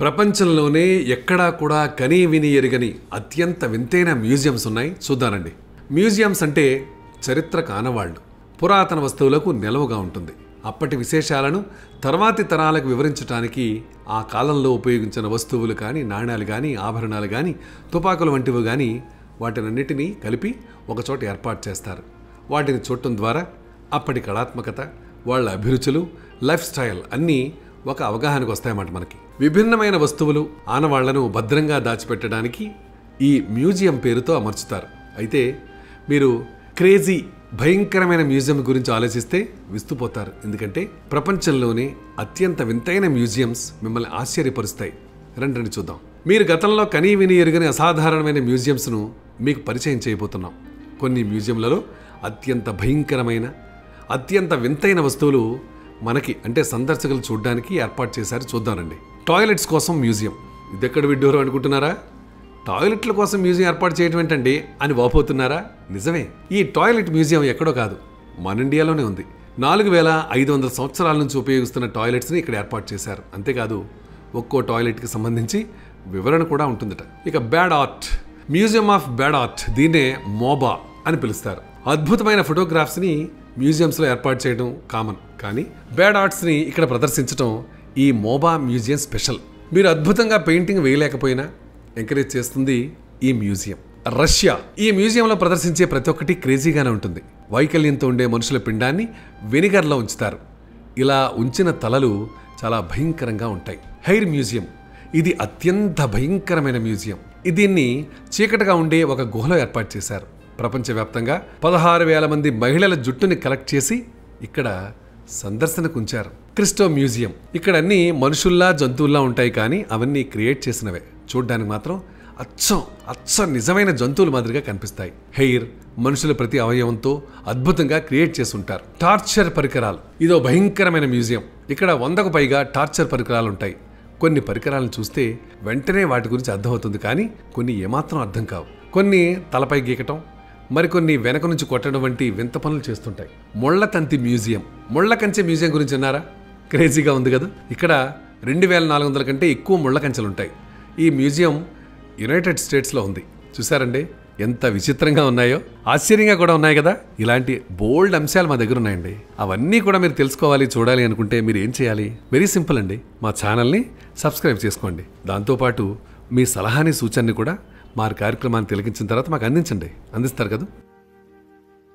ప్రపంచంలోనే ఎక్కడా కూడా కనీ విని ఎరుగని అత్యంత వింతైన మ్యూజియంస్ ఉన్నాయి. చూద్దానండి మ్యూజియంస్ అంటే చరిత్ర కానవాళ్ళు. పురాతన వస్తువులకు నిలవగా ఉంటుంది. అప్పటి విశేషాలను తర్వాతి తరాలకు వివరించడానికి ఆ కాలంలో ఉపయోగించిన వస్తువులు కానీ నాణ్యాలు కానీ ఆభరణాలు కానీ తుపాకులు వంటివి కానీ వాటినన్నిటినీ కలిపి ఒకచోట ఏర్పాటు చేస్తారు. వాటిని చూడటం ద్వారా అప్పటి కళాత్మకత వాళ్ళ అభిరుచులు లైఫ్ స్టైల్ అన్నీ ఒక అవగాహనకు వస్తాయన్నమాట మనకి. విభిన్నమైన వస్తువులు ఆనవాళ్ళను భద్రంగా దాచిపెట్టడానికి ఈ మ్యూజియం పేరుతో అమర్చుతారు. అయితే మీరు క్రేజీ భయంకరమైన మ్యూజియం గురించి ఆలోచిస్తే విస్తుపోతారు. ఎందుకంటే ప్రపంచంలోనే అత్యంత వింతైన మ్యూజియంస్ మిమ్మల్ని ఆశ్చర్యపరుస్తాయి. రండి రండి చూద్దాం. మీరు గతంలో కనీ విని ఎరుగని అసాధారణమైన మ్యూజియంస్ను మీకు పరిచయం చేయబోతున్నాం. కొన్ని మ్యూజియంలలో అత్యంత భయంకరమైన అత్యంత వింతైన వస్తువులు మనకి అంటే సందర్శకులు చూడడానికి ఏర్పాటు చేశారు చూద్దానండి టాయిలెట్స్ కోసం మ్యూజియం. ఇది ఎక్కడ విడ్డూరం అనుకుంటున్నారా? టాయిలెట్ల కోసం మ్యూజియం ఏర్పాటు చేయడం ఏంటండి అని వాపోతున్నారా? నిజమే ఈ టాయిలెట్ మ్యూజియం ఎక్కడో కాదు మన ఇండియాలోనే ఉంది. నాలుగు వేల ఐదు వందల సంవత్సరాల నుంచి ఉపయోగిస్తున్న టాయిలెట్స్ని ఇక్కడ ఏర్పాటు చేశారు. అంతేకాదు ఒక్కో టాయిలెట్కి సంబంధించి వివరణ కూడా ఉంటుందట. ఇక bad art museum of bad art దీన్నే మోబా అని పిలుస్తారు. అద్భుతమైన ఫోటోగ్రాఫ్స్ని మ్యూజియంస్లో ఏర్పాటు చేయడం కామన్. కానీ బ్యాడ్ ఆర్ట్స్ని ఇక్కడ ప్రదర్శించడం ఈ మోబా మ్యూజియం స్పెషల్. మీరు అద్భుతంగా పెయింటింగ్ వేయలేకపోయినా ఎంకరేజ్ చేస్తుంది ఈ మ్యూజియం. రష్యా. ఈ మ్యూజియంలో ప్రదర్శించే ప్రతి ఒక్కటి క్రేజీగానే ఉంటుంది. వైకల్యంతో ఉండే మనుషుల పిండాన్ని వెనిగర్లో ఉంచుతారు. ఇలా ఉంచిన తలలు చాలా భయంకరంగా ఉంటాయి. Hair museum. ఇది అత్యంత భయంకరమైన మ్యూజియం. దీన్ని చీకటిగా ఉండే ఒక గుహలో ఏర్పాటు చేశారు. ప్రపంచవ్యాప్తంగా పదహారు వేల మంది మహిళల జుట్టుని కలెక్ట్ చేసి ఇక్కడ సందర్శనకు ఉంచారు క్రిస్టో మ్యూజియం. ఇక్కడ అన్ని మనుషుల్లా జంతువుల్లా ఉంటాయి కానీ అవన్నీ క్రియేట్ చేసినవే. చూడ్డానికి మాత్రం అచ్చం అచ్చం నిజమైన జంతువుల మాదిరిగా కనిపిస్తాయి. హెయిర్ మనుషుల ప్రతి అవయవంతో అద్భుతంగా క్రియేట్ చేసి ఉంటారు టార్చర్ పరికరాలు. ఇదో భయంకరమైన మ్యూజియం. ఇక్కడ వందకు పైగా టార్చర్ పరికరాలు ఉంటాయి కొన్ని పరికరాలను చూస్తే వెంటనే వాటి గురించి అర్థమవుతుంది కానీ కొన్ని ఏమాత్రం అర్థం కావు. కొన్ని తలపై గీకటం మరికొన్ని వెనక నుంచి కొట్టడం వంటి వింత పనులు చేస్తుంటాయి. ముళ్ళ తంతి మ్యూజియం. ముళ్ళ కంచె మ్యూజియం గురించి విన్నారా క్రేజీగా ఉంది కదా. ఇక్కడ రెండు వేల నాలుగు వందల కంటే ఎక్కువ ముళ్ళ కంచెలు ఉంటాయి ఈ మ్యూజియం యునైటెడ్ స్టేట్స్లో ఉంది. చూసారండి ఎంత విచిత్రంగా ఉన్నాయో. ఆశ్చర్యంగా కూడా ఉన్నాయి కదా. ఇలాంటి బోల్డ్ అంశాలు మా దగ్గర ఉన్నాయండి. అవన్నీ కూడా మీరు తెలుసుకోవాలి చూడాలి అనుకుంటే మీరు ఏం చేయాలి? వెరీ సింపుల్ అండి. మా ఛానల్ని సబ్స్క్రైబ్ చేసుకోండి. దాంతోపాటు మీ సలహాని సూచనని కూడా మా కార్యక్రమాన్ని తిలకించిన తర్వాత మాకు అందించండి. అందిస్తారు కదా?